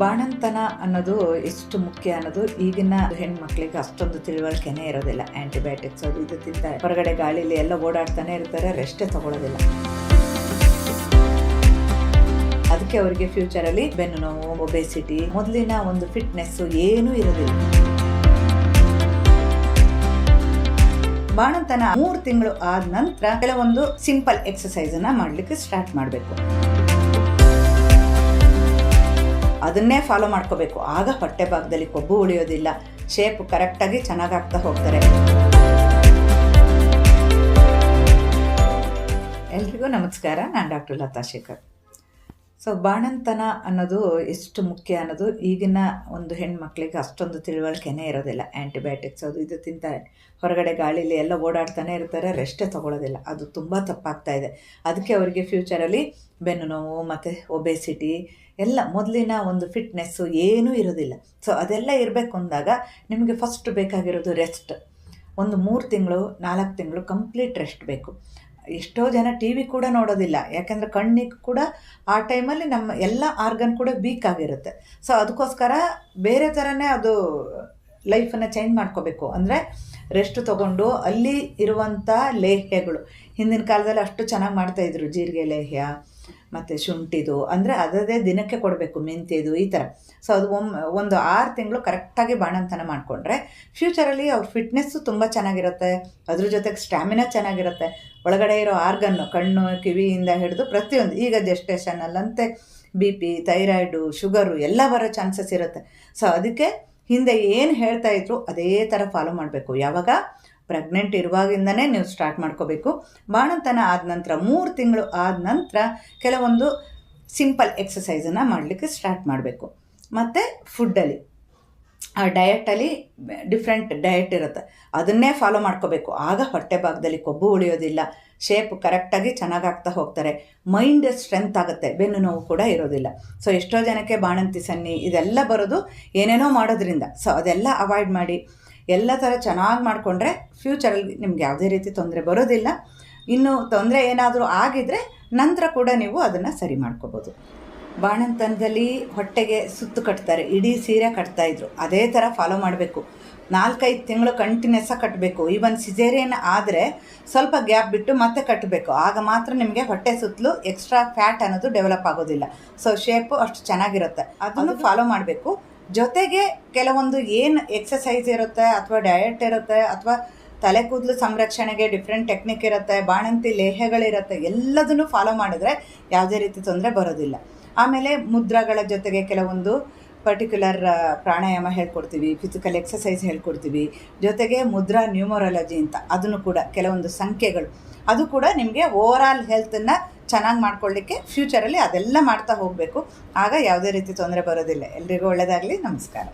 ಬಾಣಂತನ ಅನ್ನೋದು ಎಷ್ಟು ಮುಖ್ಯ ಅನ್ನೋದು ಈಗಿನ ಹೆಣ್ಮಕ್ಳಿಗೆ ಅಷ್ಟೊಂದು ತಿಳುವಳಿಕೆನೇ ಇರೋದಿಲ್ಲ. ಆಂಟಿಬಯೋಟಿಕ್ಸ್ ಅದು ಇದು ತಿಂತಾರೆ. ಹೊರಗಡೆ ಗಾಳಿಲಿ ಎಲ್ಲ ಓಡಾಡ್ತಾನೆ ಇರ್ತಾರೆ ರೆಸ್ಟೇ ತಗೊಳ್ಳೋದಿಲ್ಲ ಅದಕ್ಕೆ ಅವರಿಗೆ ಫ್ಯೂಚರಲ್ಲಿ ಬೆನ್ನು ನೋವು ಒಬೆಸಿಟಿ ಮೊದಲಿನ ಒಂದು ಫಿಟ್ನೆಸ್ ಏನೂ ಇರೋದಿಲ್ಲ. ಬಾಣಂತನ ಮೂರು ತಿಂಗಳು ಆದ ನಂತರ ಕೆಲವೊಂದು ಸಿಂಪಲ್ ಎಕ್ಸಸೈಸ್ ಅನ್ನ ಮಾಡ್ಲಿಕ್ಕೆ ಸ್ಟಾರ್ಟ್ ಮಾಡಬೇಕು. ಅದನ್ನೇ ಫಾಲೋ ಮಾಡ್ಕೋಬೇಕು. ಆಗ ಹೊಟ್ಟೆ ಭಾಗದಲ್ಲಿ ಕೊಬ್ಬು ಉಳಿಯೋದಿಲ್ಲ. ಶೇಪ್ ಕರೆಕ್ಟಾಗಿ ಚೆನ್ನಾಗಾಗ್ತಾ ಹೋಗ್ತಾರೆ. ಎಲ್ರಿಗೂ ನಮಸ್ಕಾರ. ನಾನು ಡಾಕ್ಟರ್ ಲತಾ ಶೇಖರ್. ಸೊ ಬಾಣಂತನ ಅನ್ನೋದು ಎಷ್ಟು ಮುಖ್ಯ ಅನ್ನೋದು ಈಗಿನ ಒಂದು ಹೆಣ್ಮಕ್ಳಿಗೆ ಅಷ್ಟೊಂದು ತಿಳುವಳಿಕೆನೇ ಇರೋದಿಲ್ಲ. ಆ್ಯಂಟಿಬಯೋಟಿಕ್ಸ್ ಅದು ಇದು ತಿಂತಾರೆ. ಹೊರಗಡೆ ಗಾಳಿಲಿ ಎಲ್ಲ ಓಡಾಡ್ತಾನೆ ಇರ್ತಾರೆ ರೆಸ್ಟೇ ತಗೊಳ್ಳೋದಿಲ್ಲ ಅದು ತುಂಬ ತಪ್ಪಾಗ್ತಾ ಇದೆ. ಅದಕ್ಕೆ ಅವರಿಗೆ ಫ್ಯೂಚರಲ್ಲಿ ಬೆನ್ನು ನೋವು ಮತ್ತು ಒಬೆಸಿಟಿ ಎಲ್ಲ ಮೊದಲಿನ ಒಂದು ಫಿಟ್ನೆಸ್ಸು ಏನೂ ಇರೋದಿಲ್ಲ. ಸೊ ಅದೆಲ್ಲ ಇರಬೇಕು ಅಂದಾಗ ನಿಮಗೆ ಫಸ್ಟ್ ಬೇಕಾಗಿರೋದು ರೆಸ್ಟ್ ಒಂದು ಮೂರು ತಿಂಗಳು, ನಾಲ್ಕು ತಿಂಗಳು ಕಂಪ್ಲೀಟ್ ರೆಸ್ಟ್ ಬೇಕು. ಎಷ್ಟೋ ಜನ ಟಿ ವಿ ಕೂಡ ನೋಡೋದಿಲ್ಲ. ಯಾಕೆಂದರೆ ಕಣ್ಣಿಗೆ ಕೂಡ ಆ ಟೈಮಲ್ಲಿ ನಮ್ಮ ಎಲ್ಲ ಆರ್ಗನ್ ಕೂಡ ವೀಕ್ ಆಗಿರುತ್ತೆ. ಸೊ, ಅದಕ್ಕೋಸ್ಕರ ಬೇರೆ ಥರನೇ ಅದು ಲೈಫನ್ನು ಚೇಂಜ್ ಮಾಡ್ಕೋಬೇಕು. ಅಂದರೆ ರೆಸ್ಟ್ ತೊಗೊಂಡು ಅಲ್ಲಿ ಇರುವಂಥ ಲೇಹ್ಯಗಳು. ಹಿಂದಿನ ಕಾಲದಲ್ಲಿ ಅಷ್ಟು ಚೆನ್ನಾಗಿ ಮಾಡ್ತಾಯಿದ್ರು ಜೀರಿಗೆ ಲೇಹ್ಯ, ಮತ್ತು ಶುಂಠಿದು, ಅಂದರೆ ಅದದೇ ದಿನಕ್ಕೆ ಕೊಡಬೇಕು ಮೆಂತ್ಯದು ಈ ಥರ ಸೊ ಅದು ಒಮ್ಮೆ ಒಂದು ಆರು ತಿಂಗಳು ಕರೆಕ್ಟಾಗಿ ಬಾಣಂತನ ಮಾಡಿಕೊಂಡ್ರೆ ಫ್ಯೂಚರಲ್ಲಿ ಅವ್ರ ಫಿಟ್ನೆಸ್ಸು ತುಂಬ ಚೆನ್ನಾಗಿರುತ್ತೆ. ಅದ್ರ ಜೊತೆಗೆ ಸ್ಟ್ಯಾಮಿನಾ ಚೆನ್ನಾಗಿರುತ್ತೆ. ಒಳಗಡೆ ಇರೋ ಆರ್ಗನ್ನು ಕಣ್ಣು, ಕಿವಿಯಿಂದ ಹಿಡಿದು ಪ್ರತಿಯೊಂದು, ಈಗ ಜೆಸ್ಟೇಷನಲ್ಲಂತೆ ಬಿ ಪಿ ಥೈರಾಯ್ಡು ಶುಗರು ಎಲ್ಲ ಬರೋ ಚಾನ್ಸಸ್ ಇರುತ್ತೆ. ಸೊ ಅದಕ್ಕೆ ಹಿಂದೆ ಏನು ಹೇಳ್ತಾ ಇದ್ರು ಅದೇ ಥರ ಫಾಲೋ ಮಾಡಬೇಕು. ಯಾವಾಗ? ಪ್ರೆಗ್ನೆಂಟ್ ಇರುವಾಗಿಂದನೇ ನೀವು ಸ್ಟಾರ್ಟ್ ಮಾಡ್ಕೋಬೇಕು. ಬಾಣಂತನ ಆದ ನಂತರ, ಮೂರು ತಿಂಗಳು ಆದ ನಂತರ ಕೆಲವೊಂದು ಸಿಂಪಲ್ ಎಕ್ಸಸೈಸನ್ನು ಮಾಡಲಿಕ್ಕೆ ಸ್ಟಾರ್ಟ್ ಮಾಡಬೇಕು. ಮತ್ತು ಫುಡ್ಡಲ್ಲಿ ಆ ಡಯಟಲ್ಲಿ ಡಿಫ್ರೆಂಟ್ ಡಯಟ್ ಇರುತ್ತೆ. ಅದನ್ನೇ ಫಾಲೋ ಮಾಡ್ಕೋಬೇಕು. ಆಗ ಹೊಟ್ಟೆ ಭಾಗದಲ್ಲಿ ಕೊಬ್ಬು ಉಳಿಯೋದಿಲ್ಲ. ಶೇಪ್ ಕರೆಕ್ಟಾಗಿ ಚೆನ್ನಾಗಾಗ್ತಾ ಹೋಗ್ತಾರೆ. ಮೈಂಡ್ ಸ್ಟ್ರೆಂತ್ ಆಗುತ್ತೆ. ಬೆನ್ನು ನೋವು ಕೂಡ ಇರೋದಿಲ್ಲ. ಸೊ ಎಷ್ಟೋ ಜನಕ್ಕೆ ಬಾಣಂತಿ, ಸನ್ನಿ ಇದೆಲ್ಲ ಬರೋದು ಏನೇನೋ ಮಾಡೋದ್ರಿಂದ. ಸೊ ಅದೆಲ್ಲ ಅವಾಯ್ಡ್ ಮಾಡಿ. ಎಲ್ಲ ಥರ ಚೆನ್ನಾಗಿ ಮಾಡಿಕೊಂಡ್ರೆ ಫ್ಯೂಚರಲ್ಲಿ ನಿಮ್ಗೆ ಯಾವುದೇ ರೀತಿ ತೊಂದರೆ ಬರೋದಿಲ್ಲ. ಇನ್ನು ತೊಂದರೆ ಏನಾದರೂ ಆಗಿದ್ದರೆ ನಂತರ ಕೂಡ ನೀವು ಅದನ್ನು ಸರಿ ಮಾಡ್ಕೋಬೋದು. ಬಾಣಂತನದಲ್ಲಿ ಹೊಟ್ಟೆಗೆ ಸುತ್ತು ಕಟ್ತಾರೆ ಇಡೀ ಸೀರೆ ಕಟ್ತಾಯಿದ್ರು ಅದೇ ಥರ ಫಾಲೋ ಮಾಡಬೇಕು. ನಾಲ್ಕೈದು ತಿಂಗಳು ಕಂಟಿನ್ಯೂಸ ಕಟ್ಟಬೇಕು ಈವನ್ ಸಿಜೇರಿಯನ್ ಆದರೆ ಸ್ವಲ್ಪ ಗ್ಯಾಪ್ ಬಿಟ್ಟು ಮತ್ತೆ ಕಟ್ಟಬೇಕು ಆಗ ಮಾತ್ರ ನಿಮಗೆ ಹೊಟ್ಟೆ ಸುತ್ತಲೂ ಎಕ್ಸ್ಟ್ರಾ ಫ್ಯಾಟ್ ಅನ್ನೋದು ಡೆವಲಪ್ ಆಗೋದಿಲ್ಲ. ಸೊ ಶೇಪು ಅಷ್ಟು ಚೆನ್ನಾಗಿರುತ್ತೆ. ಅದನ್ನು ಫಾಲೋ ಮಾಡಬೇಕು. ಜೊತೆಗೆ ಕೆಲವೊಂದು ಏನು ಎಕ್ಸಸೈಸ್ ಇರುತ್ತೆ ಅಥವಾ ಡಯಟ್ ಇರುತ್ತೆ ಅಥವಾ ತಲೆ ಕೂದಲು ಸಂರಕ್ಷಣೆಗೆ ಡಿಫ್ರೆಂಟ್ ಟೆಕ್ನಿಕ್ ಇರುತ್ತೆ, ಬಾಣಂತಿ ಲೇಹಗಳಿರುತ್ತೆ ಎಲ್ಲದನ್ನು ಫಾಲೋ ಮಾಡಿದ್ರೆ ಯಾವುದೇ ರೀತಿ ತೊಂದರೆ ಬರೋದಿಲ್ಲ. ಆಮೇಲೆ ಮುದ್ರಾಗಳ ಜೊತೆಗೆ ಕೆಲವೊಂದು ಪರ್ಟಿಕ್ಯುಲರ್ ಪ್ರಾಣಾಯಾಮ ಹೇಳ್ಕೊಡ್ತೀವಿ ಫಿಸಿಕಲ್ ಎಕ್ಸಸೈಸ್ ಹೇಳ್ಕೊಡ್ತೀವಿ, ಜೊತೆಗೆ ಮುದ್ರಾ ನ್ಯೂಮರಾಲಜಿ ಅಂತ, ಅದನ್ನು ಕೂಡ ಕೆಲವೊಂದು ಸಂಖ್ಯೆಗಳು. ಅದು ಕೂಡ ನಿಮಗೆ ಓವರ್ ಆಲ್ ಹೆಲ್ತನ್ನು ಚೆನ್ನಾಗಿ ಮಾಡ್ಕೊಳ್ಳಿಕ್ಕೆ ಫ್ಯೂಚರಲ್ಲಿ ಅದೆಲ್ಲ ಮಾಡ್ತಾ ಹೋಗಬೇಕು. ಆಗ ಯಾವುದೇ ರೀತಿ ತೊಂದರೆ ಬರೋದಿಲ್ಲ. ಎಲ್ರಿಗೂ ಒಳ್ಳೆಯದಾಗಲಿ ನಮಸ್ಕಾರ.